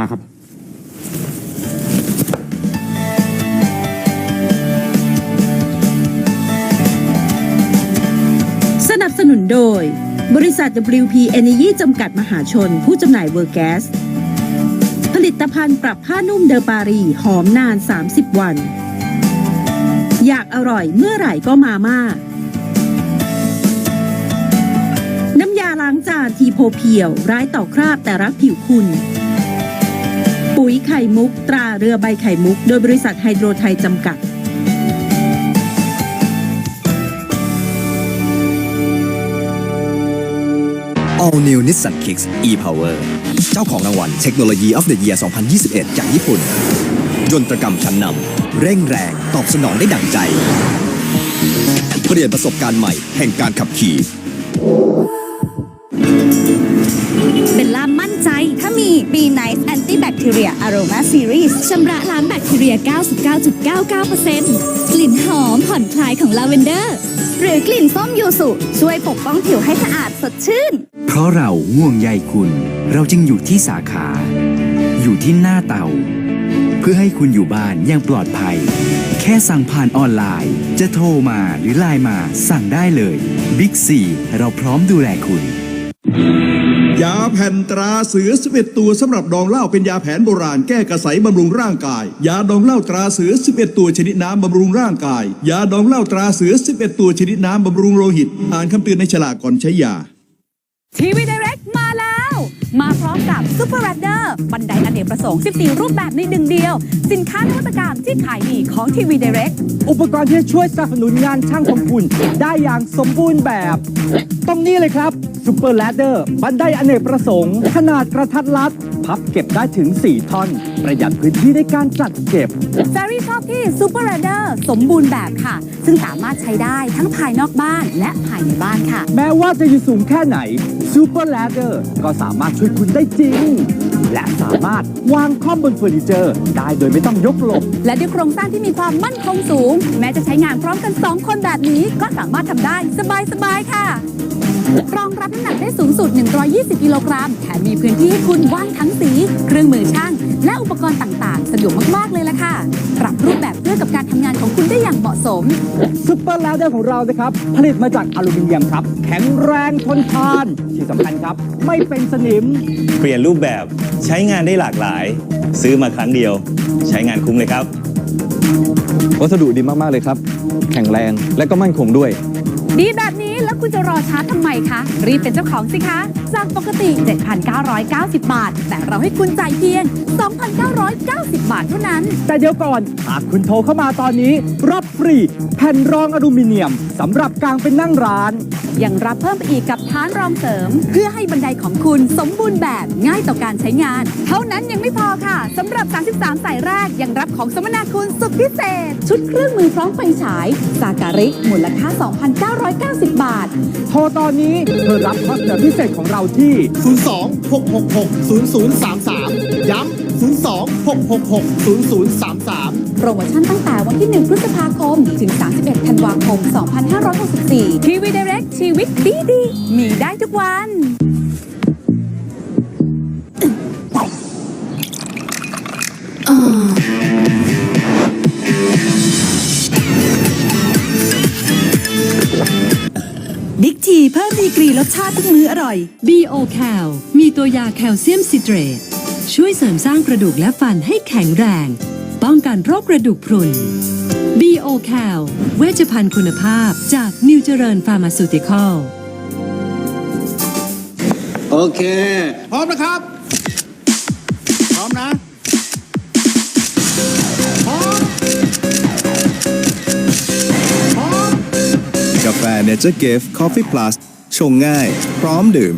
มาครับสนับสนุนโดย บริษัท WP Energy จำกัดมหาชน ผู้จำหน่ายเวอร์แกส ผลิตภัณฑ์ปรับผ้านุ่มเดอปารีหอมนาน 30 วัน อยากอร่อยเมื่อไหร่ก็มาม่า น้ำยาล้างจานทีโพเพียว ร้ายต่อคราบแต่รักผิวคุณ ปุ๋ยไข่มุก ตราเรือใบไข่มุก โดยบริษัทไฮโดรไทยจำกัด All New Nissan Kicks e-Power เจ้าของรางวัลเทคโนโลยี of the Year 2021 จากญี่ปุ่น ยนตรกรรมชั้นนำ เร่งแรง ตอบสนองได้ดั่งใจ เปลี่ยนประสบการณ์ใหม่แห่งการขับขี่เบลล่ามั่น ใจ ถ้ามี Be Nice Anti Bacteria Aroma Series ชำระล้างแบคทีเรีย 99.99%กลิ่นหอมผ่อนคลายของลาเวนเดอร์ หรือกลิ่นส้มยูสุ ช่วยปกป้องผิวให้สะอาดสดชื่น เพราะเราห่วงใยคุณ เราจึงอยู่ที่สาขา อยู่ที่หน้าเตา เพื่อให้คุณอยู่บ้านอย่างปลอดภัย แค่สั่งผ่านออนไลน์ จะโทรมาหรือไลน์มาสั่งได้เลยบิ๊กซีเราพร้อมดูแลคุณ ยาแผ่นตราเสือสิบเอ็ดตัวสำหรับดองเหล้าเป็นยาแผนโบราณแก้กระสายบำรุงร่างกาย ยาดองเหล้าตราเสือสิบเอ็ดตัวชนิดน้ำบำรุงร่างกาย ยาดองเหล้าตราเสือสิบเอ็ดตัวชนิดน้ำบำรุงโลหิต อ่านคำเตือนในฉลากก่อนใช้ยาทีวี d i เรก มาพร้อมกับ Super Radar บันไดอเนกประสงค์ 14 รูปแบบในหนึ่งเดียว สินค้านวัตกรรมที่ขายดีของทีวี d i เรกอุปกรณ์ที่จะช่วยสนับสนุนงานช่างของคุณได้อย่างสมบูรณ์แบบต้องนี่เลยครับซูเปอร์แลดเดอร์บันไดอเนกประสงค์ ขนาดกระทัดรัด พับเก็บได้ถึง 4 ท่อน ประหยัดพื้นที่ในการจัดเก็บแซรี่ช อบที่ Super Radar สมบูรณ์แบบค่ะ ซึ่งสามารถใช้ได้ทั้งภายนอกบ้านและภายในบ้านค่ะ แม้ว่าจะอยู่สูงแค่ไหนซูเปอร์แลดเดอร์ก็สามารถช่วยคุณได้จริง และสามารถวางข้อมบนเฟอร์นิเจอร์ ได้โดยไม่ต้องยกหลบ และด้วยโครงสร้างที่มีความมั่นคงสูง แม้จะใช้งานพร้อมกัน 2 คนแบบนี้ก็สามารถทำได้สบาย ๆ ค่ะรองรับน้ำหนักได้สูงสุด 120 กิโลกรัม แถมมีพื้นที่ให้คุณว่างทั้งสี เครื่องมือช่างและอุ ปกรณ์ต่างๆ สะดวกมากๆเลยล่ะค่ะ ปรับรูปแบบเพื่อกับการทำงานของคุณได้อย่างเหมาะสม ซุปเปอร์แลดเดอร์ของเรานะครับ ผลิตมาจากอลูมิเนียมครับ แข็งแรงทนทานที่สำคัญครับ ไม่เป็นสนิม เปลี่ยนรูปแบบใช้งานได้หลากหลาย ซื้อมาครั้งเดียว ใช้งานคุ้มเลยครับ วัสดุดีมาก ๆ เลยครับ แข็งแรงและก็มั่นคงด้วย ดีแบบนี้แล้วคุณจะรอช้าทำไมคะ รีบเป็นเจ้าของสิคะ จากปกติ 7,990 บาท แต่เราให้คุณจ่ายเพียง 2,990 บาทเท่านั้น แต่เดี๋ยวก่อนหากคุณโทรเข้ามาตอนนี้ รับฟรีแผ่นรองอลูมิเนียมสำหรับกางเป็นนั่งร้าน ยังรับเพิ่มไปอีกกับฐานรองเสริม เพื่อให้บันไดของคุณสมบูรณ์แบบง่ายต่อการใช้งาน เท่านั้นยังไม่พอค่ะสำหรับ 33 สายแรกยังรับของสมนาคุณสุดพิเศษ ชุดเครื่องมือพร้อมไฟฉายสาการิกมูลค่า 2,990 บาท โทรตอนนี้เพื่อรับข้อเสนอพิเศษของเราที่ 02 666 0033 ย้ำ 02 666 0033 โปรโมชั่นตั้งแต่วันที่ 1 พฤษภาคม ถึง 31 ธันวาคม 2564 ทีวีเดเรกชีวิตดีดีๆมีได้ทุกวัน บิ๊กทีเพิ่มดีกรีรสชาติทุกมื้ออร่อย B.O. Cal มีตัวยาแคลเซียมซิเตรตช่วยเสริมสร้างกระดูกและฟันให้แข็งแรง ป้องกันโรคกระดูกพรุน B.O. Cal เวชภัณฑ์คุณภาพจากนิวเจริญฟาร์มาซูติคอล โอเค พร้อมนะครับ พร้อมกาแฟเนเจอร์เกฟคอฟฟี่พลัสชงง่าย พร้อมดื่ม